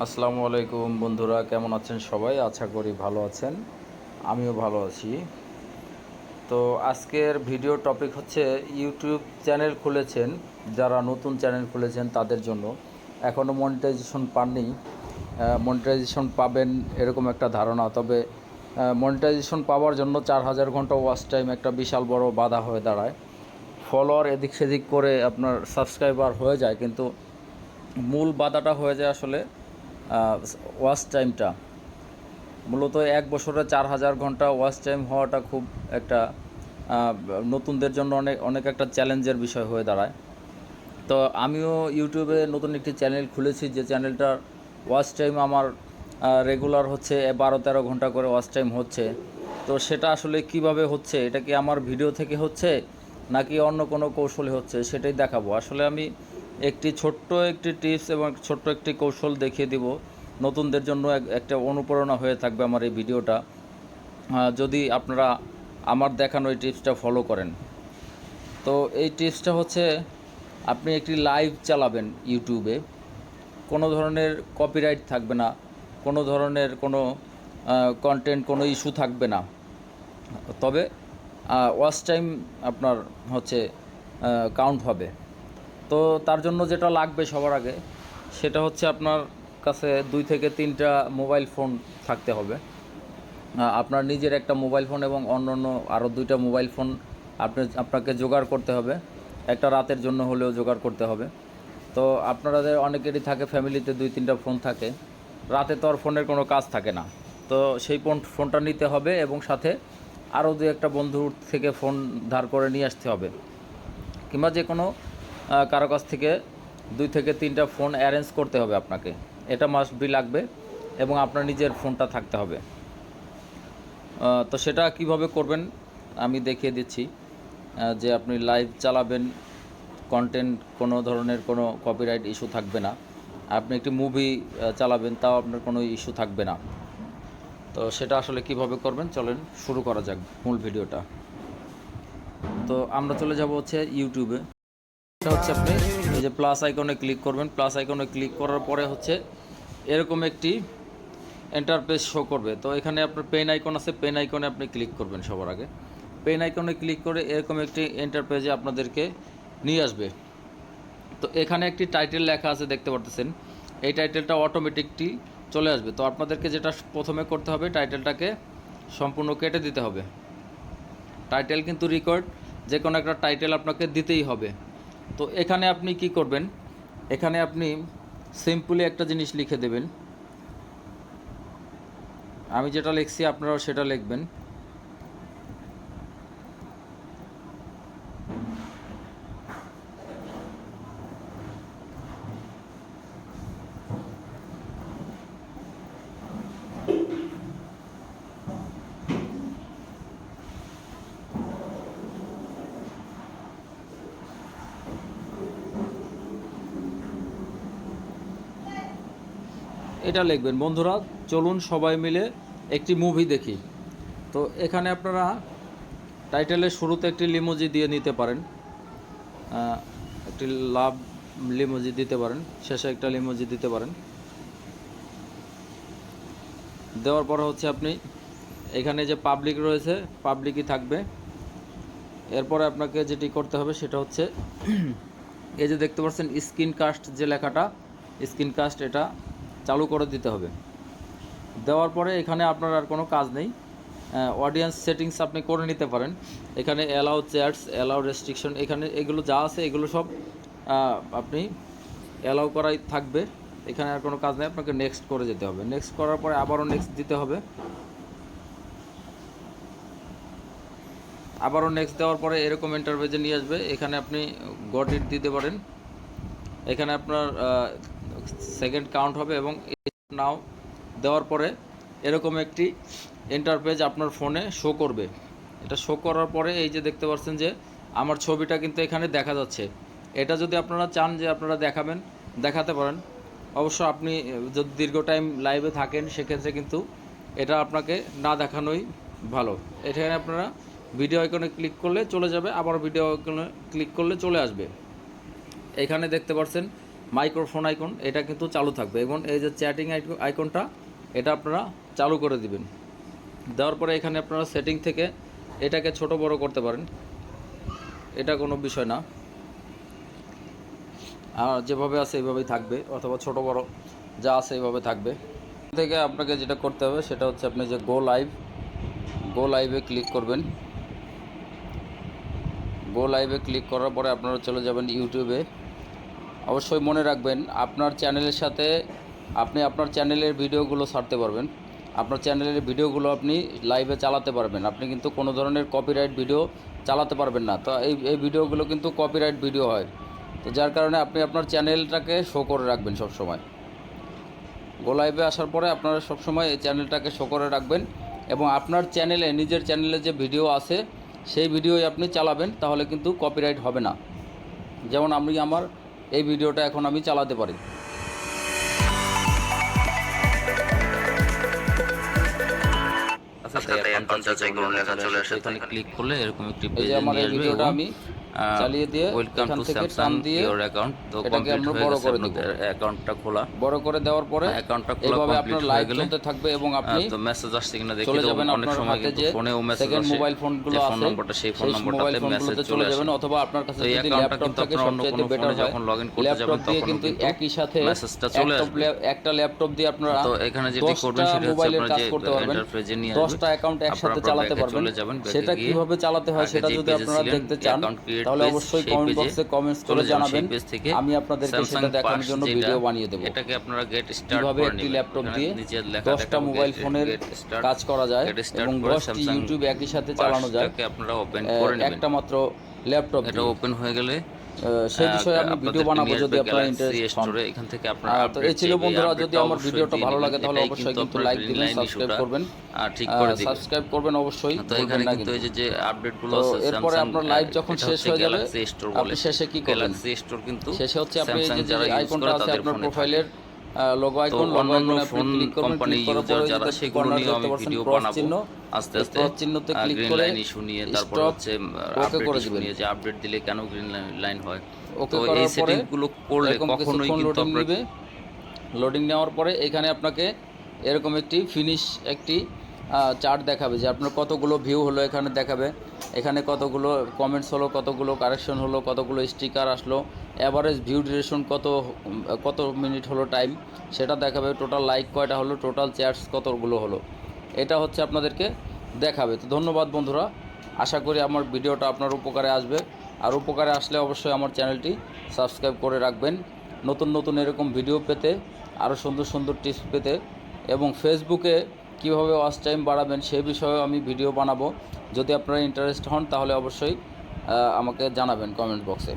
আসসালামু আলাইকুম বন্ধুরা, কেমন আছেন সবাই? আশা করি ভালো আছেন। আমিও ভালো আছি। তো আজকের ভিডিও টপিক হচ্ছে ইউটিউব চ্যানেল খুলেছেন, যারা নতুন চ্যানেল খুলেছেন তাদের জন্য। এখনও মনিটাইজেশন পাননি। মনিটাইজেশন পাবেন এরকম একটা ধারণা, তবে মনিটাইজেশন পাওয়ার জন্য চার হাজার ঘণ্টা ওয়াচ টাইম একটা বিশাল বড় বাধা হয়ে দাঁড়ায়। ফলোয়ার এদিক সেদিক করে আপনার সাবস্ক্রাইবার হয়ে যায়, কিন্তু মূল বাধাটা হয়ে যায় আসলে ওয়াচ টাইমটা। মূলত এক বছরে চার হাজার ঘণ্টা ওয়াচ টাইম হওয়াটা খুব একটা নতুনদের জন্য অনেক অনেক একটা চ্যালেঞ্জের বিষয় হয়ে দাঁড়ায়। তো আমিও ইউটিউবে নতুন একটি চ্যানেল খুলেছি, যে চ্যানেলটার ওয়াচ টাইম আমার রেগুলার হচ্ছে বারো তেরো ঘণ্টা করে ওয়াচ টাইম হচ্ছে। তো সেটা আসলে কীভাবে হচ্ছে, এটা কি আমার ভিডিও থেকে হচ্ছে, নাকি অন্য কোনো কৌশলে হচ্ছে, সেটাই দেখাবো। আসলে আমি একটি ছোট্ট একটি টিপস এবং ছোট্ট একটি কৌশল দেখিয়ে দিব। নতুনদের জন্য এক- একটা অনুপ্রেরণা হয়ে থাকবে আমার এই ভিডিওটা। যদি আপনারা আমার দেখানো এই টিপসটা ফলো করেন। তো এই টিপসটা হচ্ছে, আপনি একটি লাইভ চালাবেন ইউটিউবে কোনো ধরনের কপিরাইট থাকবে না। কোনো ধরনের কোনো কন্টেন্ট কোনো ইস্যু থাকবে না। তবে ওয়াচ টাইম আপনার হচ্ছে কাউন্ট হবে। তো তার জন্য যেটা লাগবে সবার আগে, সেটা হচ্ছে আপনার কাছে দুই থেকে তিনটা মোবাইল ফোন থাকতে হবে। আপনার নিজের একটা মোবাইল ফোন এবং অন্য অন্য আরও দুইটা মোবাইল ফোন আপনি, আপনাকে জোগাড় করতে হবে। একটা রাতের জন্য হলেও জোগাড় করতে হবে। তো আপনাদের অনেকেরই থাকে ফ্যামিলিতে দুই, তিনটা ফোন থাকে। রাতে তো আর ফোনের কোনো কাজ থাকে না। তো সেই ফোন, ফোনটা নিতে হবে এবং সাথে আরও দু একটা বন্ধুর থেকে ফোন ধার করে নিয়ে আসতে হবে। কিংবা যে কোনো কারও কাছ থেকে দুই থেকে তিনটা ফোন অ্যারেঞ্জ করতে হবে আপনাকে। এটা মাস্ট বি লাগবে এবং আপনার নিজের ফোনটা থাকতে হবে। তো সেটা কীভাবে করবেন আমি দেখিয়ে দিচ্ছি যে আপনি লাইভ চালাবেন কন্টেন্ট কোনো ধরনের কোনো কপিরাইট ইস্যু থাকবে না। আপনি একটি মুভি চালাবেন, তাও আপনার কোনো ইস্যু থাকবে না। তো সেটা আসলে কীভাবে করবেন, চলেন শুরু করা যাক মূল ভিডিওটা তো আমরা চলে যাব হচ্ছে ইউটিউবে এটা হচ্ছে আপনি এই যে প্লাস আইকনে ক্লিক করবেন। প্লাস আইকনে ক্লিক করার পরে হচ্ছে এরকম একটি এন্টারপেজ শো করবে। তো এখানে আপনার পেন আইকন আছে পেন আইকনে আপনি ক্লিক করবেন সবার আগে। পেন আইকনে ক্লিক করে এরকম একটি এন্টারপেজে আপনাদেরকে নিয়ে আসবে। তো এখানে একটি টাইটেল লেখা আছে, দেখতে পারতেছেন। এই টাইটেলটা অটোমেটিকটি চলে আসবে। তো আপনাদেরকে যেটা প্রথমে করতে হবে টাইটেলটাকে সম্পূর্ণ কেটে দিতে হবে। টাইটেল কিন্তু রেকর্ড যে কোনো একটা টাইটেল আপনাকে দিতেই হবে। তো এখানে আপনি কি করবেন? এখানে আপনি সিম্পলি একটা জিনিস লিখে দেবেন। আমি যেটা লিখছি আপনারাও সেটা লিখবেন। এটা লিখবেন। বন্ধুরা, চলুন সবাই মিলে একটি মুভি দেখি। তো এখানে আপনারা টাইটেলের শুরুতে একটি লিমোজি দিয়ে নিতে পারেন। একটি লাভ লিমোজি দিতে পারেন। শেষে একটা লিমোজি দিতে পারেন। দেওয়ার পর হচ্ছে আপনি এখানে যে পাবলিক রয়েছে পাবলিকই থাকবে। এরপরে আপনাকে যেটি করতে হবে সেটা হচ্ছে, এই যে দেখতে পাচ্ছেন স্ক্রিন কাস্ট যে লেখাটা স্ক্রিন কাস্ট এটা চালু করে দিতে হবে। দেওয়ার পরে এখানে আপনার আর কোনো কাজ নেই। অডিয়েন্স সেটিংস আপনি করে নিতে পারেন। এখানে অ্যালাউ চ্যাটস অ্যালাউ রেস্ট্রিকশন এখানে এগুলো যা আছে এগুলো সব আপনি অ্যালাউ করাই থাকবে। এখানে আর কোনো কাজ নেই, আপনাকে নেক্সট করে যেতে হবে। নেক্সট করার পরে আবারও নেক্সট দিতে হবে। আবারও নেক্সট দেওয়ার পরে এরকম ইন্টারভেজে নিয়ে আসবে। এখানে আপনি গট ইট দিতে পারেন। এখানে আপনার সেকেন্ড কাউন্ট হবে এবং নাও দেওয়ার পরে এরকম একটি ইন্টারপেজ আপনার ফোনে শো করবে। এটা শো করার পরে এই যে দেখতে পাচ্ছেন যে আমার ছবিটা কিন্তু এখানে দেখা যাচ্ছে। এটা যদি আপনারা চান যে আপনারা দেখাবেন, দেখাতে পারেন। অবশ্য আপনি, যদি দীর্ঘ টাইম লাইভে থাকেন, সেক্ষেত্রে কিন্তু এটা আপনাকে না দেখানোই ভালো। এখানে আপনারা ভিডিও আইকনে ক্লিক করলে চলে যাবে, আবার ভিডিও আইকনে ক্লিক করলে চলে আসবে। এখানে দেখতে পাচ্ছেন মাইক্রোফোন আইকন এটা কিন্তু চালু থাকবে। এবং এই যে চ্যাটিং আইকনটা এটা আপনারা চালু করে দিবেন। দেওয়ার পরে এখানে আপনারা সেটিং থেকে এটাকে ছোট বড় করতে পারেন। এটা কোনো বিষয় না। আর যেভাবে আছে এইভাবেই থাকবে, অথবা ছোট বড় যা আছে এইভাবে থাকবে। থেকে আপনাকে যেটা করতে হবে, সেটা হচ্ছে আপনি যে গো লাইভ গো লাইভে ক্লিক করবেন। গো লাইভে ক্লিক করার পরে আপনারা চলে যাবেন ইউটিউবে অবশ্যই মনে রাখবেন, আপনার চ্যানেলের সাথে আপনি আপনার চ্যানেলের ভিডিওগুলো ছাড়তে পারবেন। আপনার চ্যানেলের ভিডিওগুলো আপনি লাইভে চালাতে পারবেন। আপনি কিন্তু কোনো ধরনের কপিরাইট ভিডিও চালাতে পারবেন না। তো এই এই ভিডিওগুলো কিন্তু কপিরাইট ভিডিও হয়। তো যার কারণে আপনি আপনার চ্যানেলটাকে শো করে রাখবেন সব সময় গো লাইভে আসার পরে আপনারা সবসময় এই চ্যানেলটাকে শো করে রাখবেন এবং আপনার চ্যানেলে, নিজের চ্যানেলে যে ভিডিও আছে, সেই ভিডিওই আপনি চালাবেন, তাহলে কিন্তু কপিরাইট হবে না। যেমন আমি আমার এই ভিডিওটা এখন আমি চালাতে পারি। তাই যাচাই করুন লেখা চলে আসে এখানে এখানে ক্লিক করলে এরকম একটি পেজ যে আমার আমি চালিয়ে দিয়ে ওয়েলকাম টু স্যামসাং দিয়ে ইওর অ্যাকাউন্ট তো কমপ্লিট হয়ে গেছে আপনাদের অ্যাকাউন্টটা খোলা। বড় করে দেওয়ার পরে অ্যাকাউন্টটা খোলা এইভাবে আপনার লাইভ চলতে থাকবে এবং আপনি তো মেসেজ আসছে কিনা দেখে চলে যাবেন অনেক সময় কিন্তু ফোনেও মেসেজ আসে। মোবাইল ফোনগুলো যে ফোন নম্বরটা সেই ফোন নম্বরটাতে মেসেজ চলে যাবেন অথবা আপনার কাছে যদি ল্যাপটপ থাকে সবচেয়ে বেটার হয় যখন লগইন করতে যাবেন তখন কিন্তু একই সাথে মেসেজটা চলে একটা আসবে। একটা ল্যাপটপ দিয়ে আপনারা তো এখানে যেটি করবেন সেটা হচ্ছে আপনারা যে করতে পারবেন এন্টারপ্রাইজে দশটা অ্যাকাউন্ট একসাথে চালাতে পারবেন। সেটা কীভাবে চালাতে হয় সেটা যদি আপনারা দেখতে চান তাহলে অবশ্যই কমেন্ট বক্সে কমেন্টস করে জানাবেন। আমি আপনাদেরকে সেটা দেখানোর জন্য ভিডিও বানিয়ে দেবো। এটাকে আপনারা গেট স্টার্ট করে একটি ল্যাপটপ দিয়ে নিচে লেখা দশটা দেখাবে মোবাইল ফোনের কাজ করা যায় এবং করে দশটি Samsung ইউটিউব একই সাথে চালানো যায়। আপনারা ওপেন করে নেবেন। একটা মাত্র ল্যাপটপ এটা ওপেন হয়ে গেলে সেই বিষয়ে আমি ভিডিও বানাবো যদি আপনারা ইন্টারেস্ট হন এখান থেকে আপনারা তো এই ছিল বন্ধুরা যদি আমার ভিডিওটা ভালো লাগে তাহলে অবশ্যই কিন্তু লাইক দিবেন সাবস্ক্রাইব করবেন। আর ঠিক করে দিবেন। সাবস্ক্রাইব করবেন অবশ্যই। তো এখানে কিন্তু এই যে যে আপডেটগুলো আছে এরপরে এরপর আপনার লাইভ যখন শেষ হয়ে যাবে, আপনি। শেষে কি করবেন? স্টোর কিন্তু শেষে হচ্ছে আপনি এই যে আইকনটা আছে আপনার প্রোফাইলের লোগো আইকন অন্যান্য ফোন কোম্পানি ইউজার যারা সেগুলো নিয়ে আমি ভিডিও বানাবো। আস্তে আস্তে চিহ্নতে ক্লিক করে লাইন ইস্যু নিয়ে তারপর হচ্ছে আপডেট ইস্যু। নিয়ে যে আপডেট দিলে কেন গ্রিন লাইন হয়? তো এই করলে কখনোই কিন্তু আপনার লোডিং নেওয়ার পরে এখানে আপনাকে এরকম একটি ফিনিশ একটি চার্ট দেখাবে যে আপনার কতগুলো ভিউ হলো এখানে দেখাবে। এখানে কতগুলো কমেন্টস হলো কতগুলো কারেকশন হলো কতগুলো স্টিকার আসলো। অ্যাভারেজ ভিউ ডিউরেশন কত কত মিনিট হলো টাইম সেটা দেখাবে। টোটাল লাইক কয়টা হলো? টোটাল চ্যাটস কতগুলো হলো? এটা হচ্ছে আপনাদেরকে দেখাবে। তো ধন্যবাদ বন্ধুরা। আশা করি আমার ভিডিওটা আপনার উপকারে আসবে। আর উপকারে আসলে অবশ্যই আমার চ্যানেলটি সাবস্ক্রাইব করে রাখবেন। নতুন নতুন এরকম ভিডিও পেতে আরও সুন্দর সুন্দর টিপস পেতে এবং ফেসবুকে কীভাবে ওয়াচ টাইম বাড়াবেন সে বিষয়েও আমি ভিডিও বানাবো। যদি আপনারা ইন্টারেস্ট হন তাহলে অবশ্যই আমাকে জানাবেন কমেন্ট বক্সে